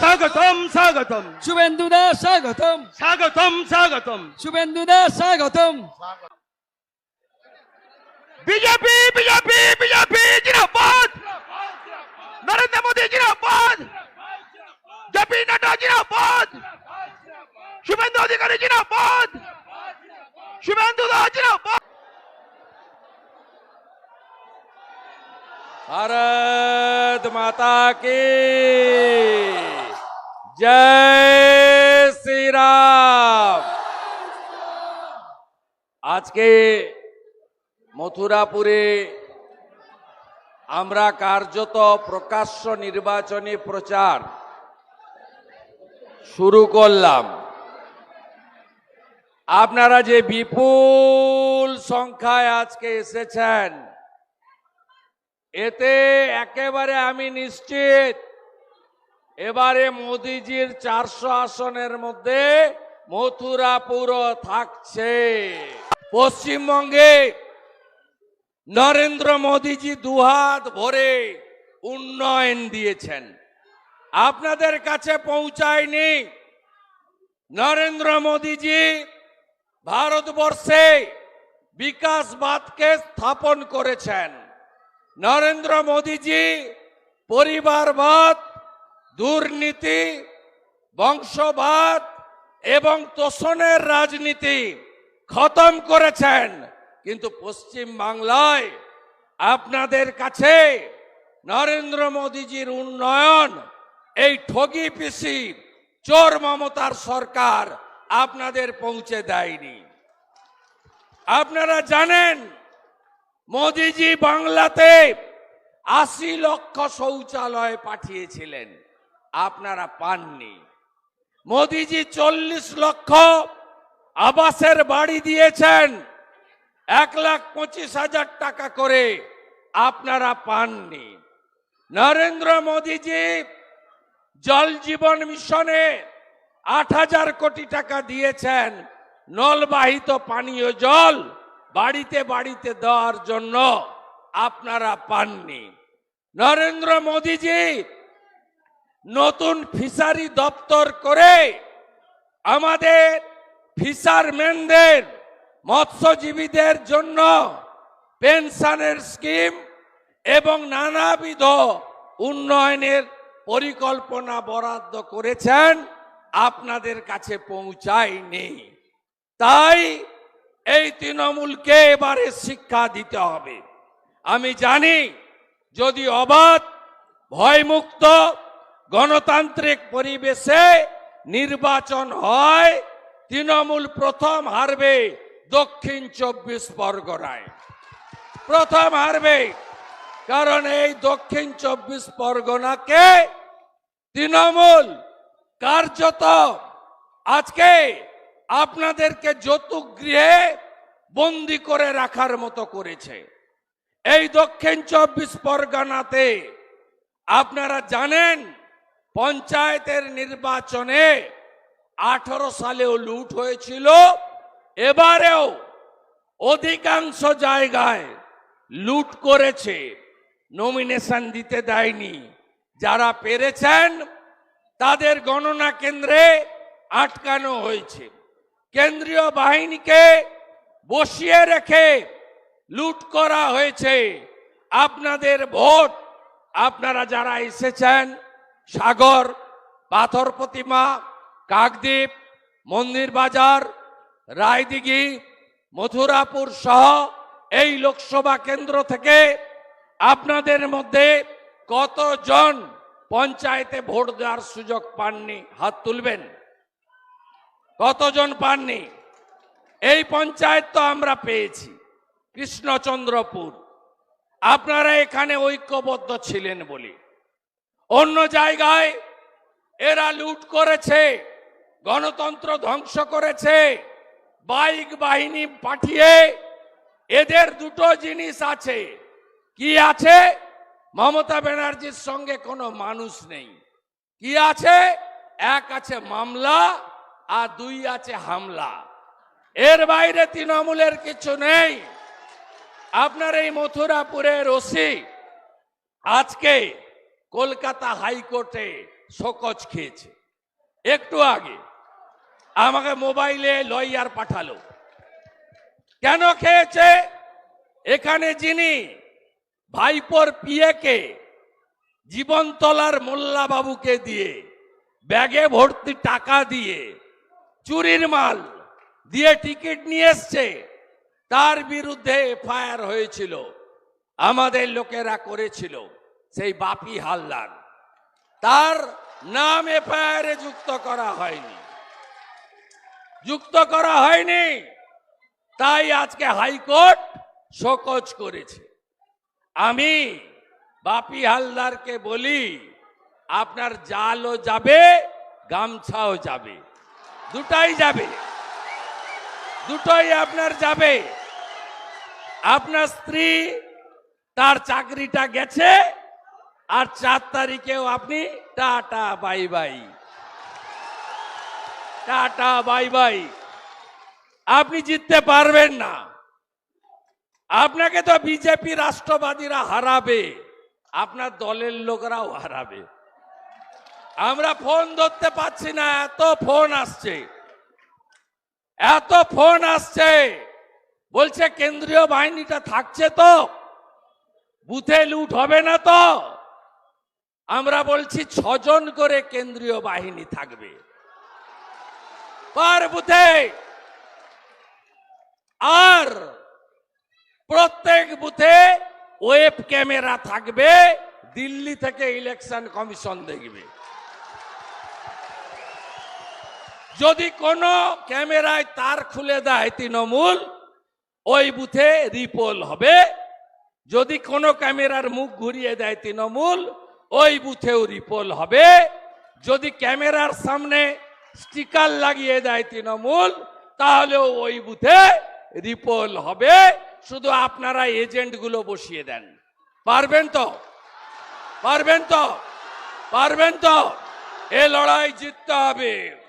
স্বাগতম স্বাগতম শুভেন্দুদা স্বাগতম স্বাগতম স্বাগতম শুভেন্দুদা স্বাগতম বিজেপি বিজেপি বিজেপি জিন্দাবাদ নরেন্দ্র মোদী জিন্দাবাদ জেপি নাড্ডা জিন্দাবাদ শুভেন্দু অধিকারী জিন্দাবাদ শুভেন্দু দাস জিন্দাবাদ भारत माता की জয় শ্রীরাম। আজকে মথুরাপুরে আমরা কার্যত প্রকাশ্য নির্বাচনী প্রচার শুরু করলাম। আপনারা যে বিপুল সংখ্যায় আজকে এসেছেন, এতে একেবারে আমি নিশ্চিত এবারে মোদিজির চারশো আসনের মধ্যে মথুরাপুর থাকছে। পশ্চিমবঙ্গে নরেন্দ্র মোদিজি দুহাত ভরে উন্নয়ন দিয়েছেন। আপনাদের কাছে পৌঁছায়নি নরেন্দ্র মোদিজি ভারতবর্ষে বিকাশবাদকে স্থাপন করেছেন। নরেন্দ্র মোদিজি পরিবারবাদ দুর্নীতি, বংশবাদ এবং তোষণের রাজনীতি খতম করেছেন। কিন্তু পশ্চিম বাংলায় আপনাদের কাছে নরেন্দ্র মোদিজির উন্নয়ন, এই ঠগি পিসি চোর মমতার সরকার আপনাদের পৌঁছে দেয়নি। আপনারা জানেন, মোদিজি বাংলাতে আশি লক্ষ শৌচালয় পাঠিয়েছিলেন। আপনারা পাননি। মোদিজি চল্লিশ লক্ষ আবাসের বাড়ি দিয়েছেন, এক লাখ পঁচিশ হাজার টাকা করে আপনারা পাননি। নরেন্দ্র মোদিজি জল জীবন মিশনে আট হাজার কোটি টাকা দিয়েছেন, নলবাহিত পানীয় জল বাড়িতে বাড়িতে দেওয়ার জন্য আপনারা পাননি। নরেন্দ্র মোদিজি নতুন ফিশারি দপ্তর করে আমাদের ফিশারম্যানদের, মৎস্যজীবীদের জন্য পেনশনের স্কিম এবং নানাবিধ উন্নয়নের পরিকল্পনা বরাদ্দ করেছেন, আপনাদের কাছে পৌঁছায়নি। তাই এই তৃণমূলকে এবারে শিক্ষা দিতে হবে। আমি জানি যদি অবাধ, ভয়মুক্ত গণতান্ত্রিক পরিবেশে নির্বাচন হয়, তৃণমূল প্রথম হারবে দক্ষিণ চব্বিশ পরগনায়। প্রথম হারবে, কারণ এই দক্ষিণ চব্বিশ পরগনাকে তৃণমূল কার্যত আজকে আপনাদেরকে যৌতুক গৃহে বন্দি করে রাখার মতো করেছে। এই দক্ষিণ চব্বিশ পরগনাতে আপনারা জানেন পঞ্চায়েতের নির্বাচনে আঠারো সালেও লুট হয়েছিল। এবারেও অধিকাংশ জায়গায় লুট করেছে। নমিনেশন দিতে দেয়নি। যারা পেরেছেন, তাদের গণনা কেন্দ্রে আটকানো হয়েছে। কেন্দ্রীয় বাহিনীকে বসিয়ে রেখে লুট করা হয়েছে। আপনাদের ভোট, আপনারা যারা এসেছেন সাগর, পাথর প্রতিমা, কাকদ্বীপ, মন্দির বাজার, রায়দিঘি, মথুরাপুর সহ এই লোকসভা কেন্দ্র থেকে আপনাদের মধ্যে কতজন পঞ্চায়েতে ভোট দেওয়ার সুযোগ পাননি? হাত তুলবেন। কতজন পাননি? এই পঞ্চায়েত তো আমরা পেয়েছি, কৃষ্ণচন্দ্রপুর। আপনারা এখানে ঐক্যবদ্ধ ছিলেন বলে। অন্য জায়গায় এরা লুট করেছে, গণতন্ত্র ধ্বংস করেছে, বাইক বাহিনী পাঠিয়ে এদের দুটো জিনিস আছে। কি আছে? মমতা ব্যানার্জির সঙ্গে কোনো মানুষ নেই। কি আছে? এক আছে মামলা আর দুই আছে হামলা। এর বাইরে তৃণমূলের কিছু নেই। আপনার এই মথুরাপুরের ওসি আজকে কলকাতা হাইকোর্টে শোকজ খেয়েছে। একটু আগে আমাকে মোবাইলে লয়ার পাঠালো। কেন খেয়েছে? এখানে যিনি ভাইপোর পিয়েকে জীবনতলার মোল্লা বাবুকে দিয়ে ব্যাগে ভর্তি টাকা দিয়ে চুরির মাল দিয়ে টিকিট নিয়ে এসছে, তার বিরুদ্ধে এফআইআর হয়েছিল, আমাদের লোকেরা করেছিল। সেই বাপি হালদার তার নাম এফআইআরে যুক্ত করা হয়নি। যুক্ত করা হয়নি, তাই আজকে হাইকোর্ট শোকজ করেছে। আমি বাপি হালদারকে বলি, আপনার জালও যাবে, গামছাও যাবে। দুটাই যাবে। দুটোই আপনার যাবে। আপনার স্ত্রী তার চাকরিটা গেছে আর চার তারিখেও আপনি tata, bye bye. Tata, bye bye. আপনি জিততে পারবেন না। আপনাকে তো বিজেপি রাষ্ট্রবাদীরা হারাবে, আপনার দলের লোকরাও হারাবে। আমরা ফোন ধরতে পাচ্ছি না, এত ফোন আসছে। এত ফোন আসছে। বলছে কেন্দ্রীয় বাহিনীটা থাকছে তো, বুথে লুট হবে না তো। আমরা বলছি ছজন করে কেন্দ্রীয় বাহিনী থাকবে। পার বুথে। আর প্রত্যেক বুথে ওয়েব ক্যামেরা থাকবে, দিল্লি থেকে ইলেকশন কমিশন দেখবে। যদি কোনো ক্যামেরায় তার খুলে দেয় তৃণমূল, ওই বুথে রিপোল হবে। যদি কোনো ক্যামেরার মুখ ঘুরিয়ে দেয় তৃণমূল ওই বুথেও রিপোল হবে। যদি ক্যামেরার সামনে স্টিকার লাগিয়ে দেয় তৃণমূল তাহলেও ওই বুথে রিপোল হবে। শুধু আপনারা এজেন্টগুলো বসিয়ে দেন। পারবেন তো? পারবেন তো? পারবেন তো? এ লড়াই জিততে হবে।